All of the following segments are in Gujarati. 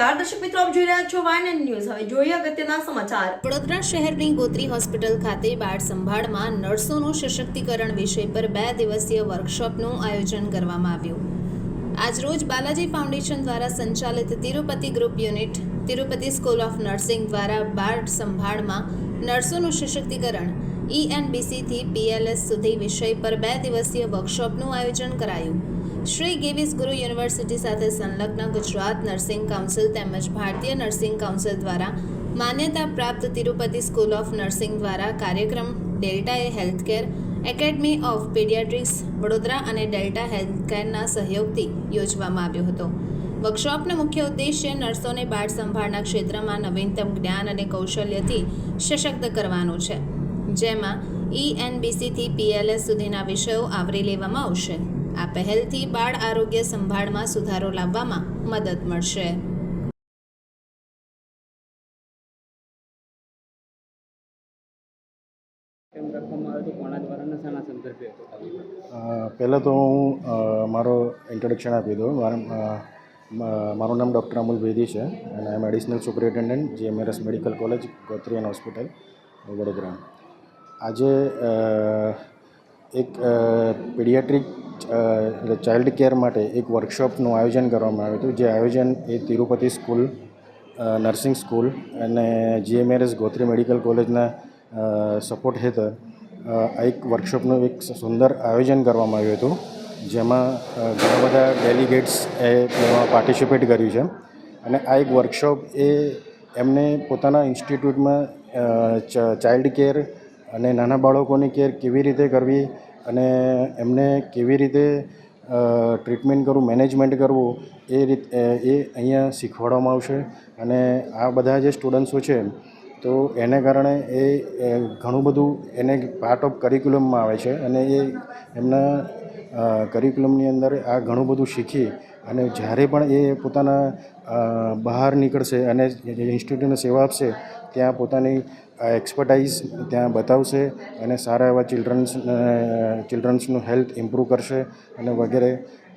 નમસ્કાર. દર્શક મિત્રો, આપ જોઈ રહ્યા છો વાયન ન્યૂઝ હવે જોઈએ અગત્યના સમાચાર. વડોદરા શહેરની ગોત્રી હોસ્પિટલ ખાતે બાળ સંભાળમાં નર્સોનું સશક્તિકરણ વિષય પર બે દિવસીય વર્કશોપનું આયોજન કરવામાં આવ્યું. આજરોજ બાલાજી ફાઉન્ડેશન દ્વારા સંચાલિત Tirupati group unit, Tirupati school of nursing દ્વારા બાળ સંભાળમાં નર્સોનું સશક્તિકરણ ઈએનબીસીથી પીએલએસ સુધી વિષય પર બે દિવસીય વર્કશોપનું આયોજન કરાયું. શ્રી ગિવિસ ગુરુ યુનિવર્સિટી સાથે સંલગ્ન ગુજરાત નર્સિંગ કાઉન્સિલ તેમજ ભારતીય નર્સિંગ કાઉન્સિલ દ્વારા માન્યતા પ્રાપ્ત તિરુપતિ સ્કૂલ ઓફ નર્સિંગ દ્વારા કાર્યક્રમ delta A healthcare academy of paediatrics Vadodara અને ડેલ્ટા હેલ્થકેરના સહયોગથી યોજવામાં આવ્યો હતો. વર્કશોપનો મુખ્ય ઉદ્દેશ્ય નર્સોને બાળ સંભાળના ક્ષેત્રમાં નવીનતમ જ્ઞાન અને કૌશલ્યથી સશક્ત કરવાનો છે. જેમાં ઈએનબીસીથી પીએલએસ સુધીના વિષયો આવરી લેવામાં આવશે. આ પહેલથી બાળ આરોગ્ય સંભાળમાં સુધારો લાવવામાં મદદ મળશે. પહેલાં તો હું મારો ઇન્ટ્રોડક્શન આપી દઉં. મારું નામ ડૉક્ટર અમુલ ભેદી છે અને I am additional superintendent GMRS medical college Gotri and hospital Vadodara. આજે એક પીડિયાટ્રિક ચાઇલ્ડ કેર માટે એક વર્કશોપનું આયોજન કરવામાં આવ્યું હતું. જે આયોજન એ તિરુપતિ સ્કૂલ નર્સિંગ સ્કૂલ અને જીએમઆરએસ ગોત્રી મેડિકલ કોલેજના સપોર્ટ હેઠળ આ એક વર્કશોપનું એક સુંદર આયોજન કરવામાં આવ્યું હતું. જેમાં ઘણા બધા ડેલિગેટ્સ એ પાર્ટિસિપેટ કર્યું છે. અને આ એક વર્કશોપ એ એમને પોતાના ઇન્સ્ટિટ્યૂટમાં ચાઇલ્ડ કેર અને નાના બાળકોની કેર કેવી રીતે કરવી અને એમને કેવી રીતે ટ્રીટમેન્ટ કરવું, મેનેજમેન્ટ કરવું, એ રીત, એ અહીંયા શીખવાડવામાં આવશે. અને આ બધા જે સ્ટુડન્ટ્સો છે, તો એને કારણે એ ઘણું બધું એને પાર્ટ ઓફ કરિક્યુલમમાં આવે છે. અને એ એમના કરિક્યુલમની અંદર આ ઘણું બધું શીખી અને જ્યારે પણ એ પોતાના બહાર નીકળશે અને ઇન્સ્ટિટ્યૂટને સેવા આપશે ત્યાં પોતાની એક્સપર્ટાઇઝ ત્યાં બતાવશે અને સારા એવા ચિલ્ડ્રન્સ ચિલ્ડ્રન્સનું હેલ્થ ઇમ્પ્રૂવ કરશે અને વગેરે.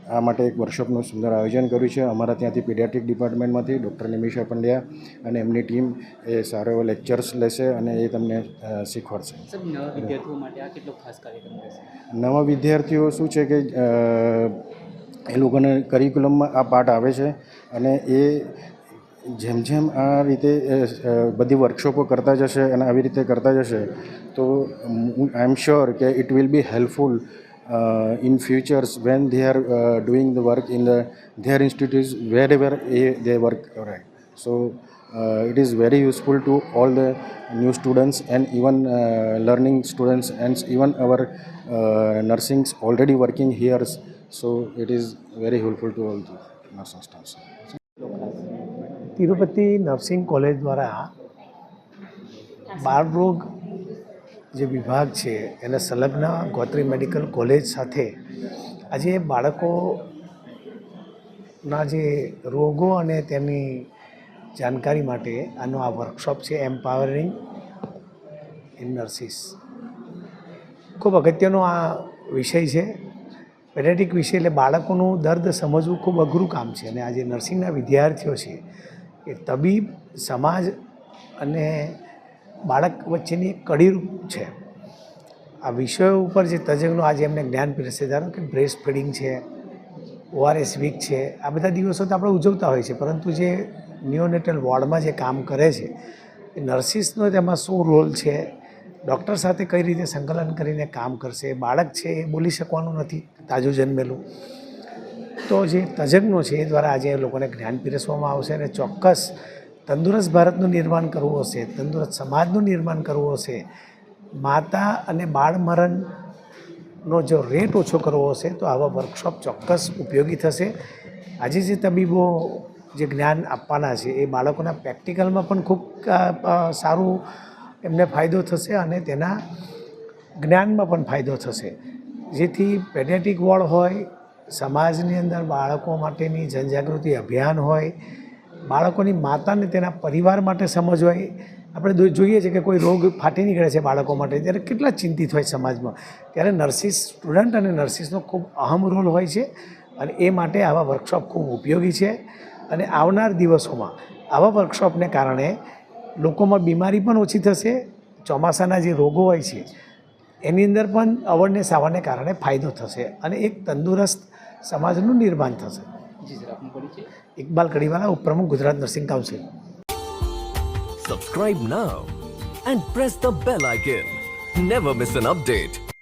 આ માટે એક વર્કશોપનું સુંદર આયોજન કર્યું છે. અમારા ત્યાંથી પીડિયાટ્રિક ડિપાર્ટમેન્ટમાંથી ડૉક્ટર નિમિષા પંડ્યા અને એમની ટીમ એ સારો એવો લેક્ચર્સ લેશે અને એ તમને શીખવાડશે. નવા વિદ્યાર્થીઓ શું છે કે એ લોકોને કરિક્યુલમમાં આ પાર્ટ આવે છે અને એ જેમ જેમ આ રીતે બધી વર્કશોપો કરતા જશે અને આવી રીતે કરતા જશે તો આઈ એમ શ્યોર કે it will be helpful in futures when they are doing the work in the there institute wherever a they work right so uh, it is very useful to all the new students and even uh, learning students and even our uh, nursings already working here so it is very helpful to Tirupati nursing college દ્વારા બાળરોગ જે વિભાગ છે, એને સંલગ્ન ગોત્રી મેડિકલ કોલેજ સાથે આજે બાળકોના જે રોગો અને તેની જાણકારી માટે આનો આ વર્કશોપ છે એમ્પાવરિંગ ઇન નર્સિસ ખૂબ અગત્યનો આ વિષય છે. પેરેટિક વિષય એટલે બાળકોનું દર્દ સમજવું ખૂબ અઘરું કામ છે અને આજે નર્સિંગના વિદ્યાર્થીઓ છે એ તબીબ, સમાજ અને બાળક વચ્ચેની એક કડીરૂપ છે. આ વિષયો ઉપર જે તજજ્ઞો આજે એમને જ્ઞાન પીરસે ધારો કે બ્રેસ્ટ ફીડિંગ છે ઓઆરએસ વીક છે, આ બધા દિવસો તો આપણે ઉજવતા હોય છે, પરંતુ જે નિયોનેટલ વોર્ડમાં જે કામ કરે છે, એ નર્સિસનો તેમાં શું રોલ છે, ડૉક્ટર સાથે કઈ રીતે સંકલન કરીને કામ કરશે, બાળક છે એ બોલી શકવાનું નથી, તાજું જન્મેલું. તો જે તજજ્ઞો છે એ દ્વારા આજે લોકોને જ્ઞાન પીરસવામાં આવશે અને ચોક્કસ તંદુરસ્ત ભારતનું નિર્માણ કરવું હશે, તંદુરસ્ત સમાજનું નિર્માણ કરવું હશે, માતા અને બાળ મરણનો જો રેટ ઓછો કરવો હશે તો આવા વર્કશોપ ચોક્કસ ઉપયોગી થશે. આજે જે તબીબો જે જ્ઞાન આપવાના છે એ બાળકોના પ્રેક્ટિકલમાં પણ ખૂબ સારું એમને ફાયદો થશે અને તેના જ્ઞાનમાં પણ ફાયદો થશે. જેથી પેડેટિક વોર્ડ હોય સમાજની અંદર બાળકો માટેની જનજાગૃતિ અભિયાન હોય, બાળકોની માતાને તેના પરિવાર માટે સમજ હોય, આપણે જોઈએ છીએ કે કોઈ રોગ ફાટી નીકળે છે બાળકો માટે, ત્યારે કેટલા ચિંતિત હોય સમાજમાં. ત્યારે નર્સિસ સ્ટુડન્ટ અને નર્સિસનો ખૂબ અહમ રોલ હોય છે અને એ માટે આવા વર્કશોપ ખૂબ ઉપયોગી છે. અને આવનાર દિવસોમાં આવા વર્કશોપને કારણે લોકોમાં બીમારી પણ ઓછી થશે, ચોમાસાના જે રોગો હોય છે, એની અંદર પણ અવળને સાવરને કારણે ફાયદો થશે અને એક તંદુરસ્ત સમાજનું નિર્માણ થશે જી સર આપનો પરિચય ઇકબાલ કડીવાલા ઉપપ્રમુખ Gujarat nursing council Subscribe now and press the bell icon. Never miss an update.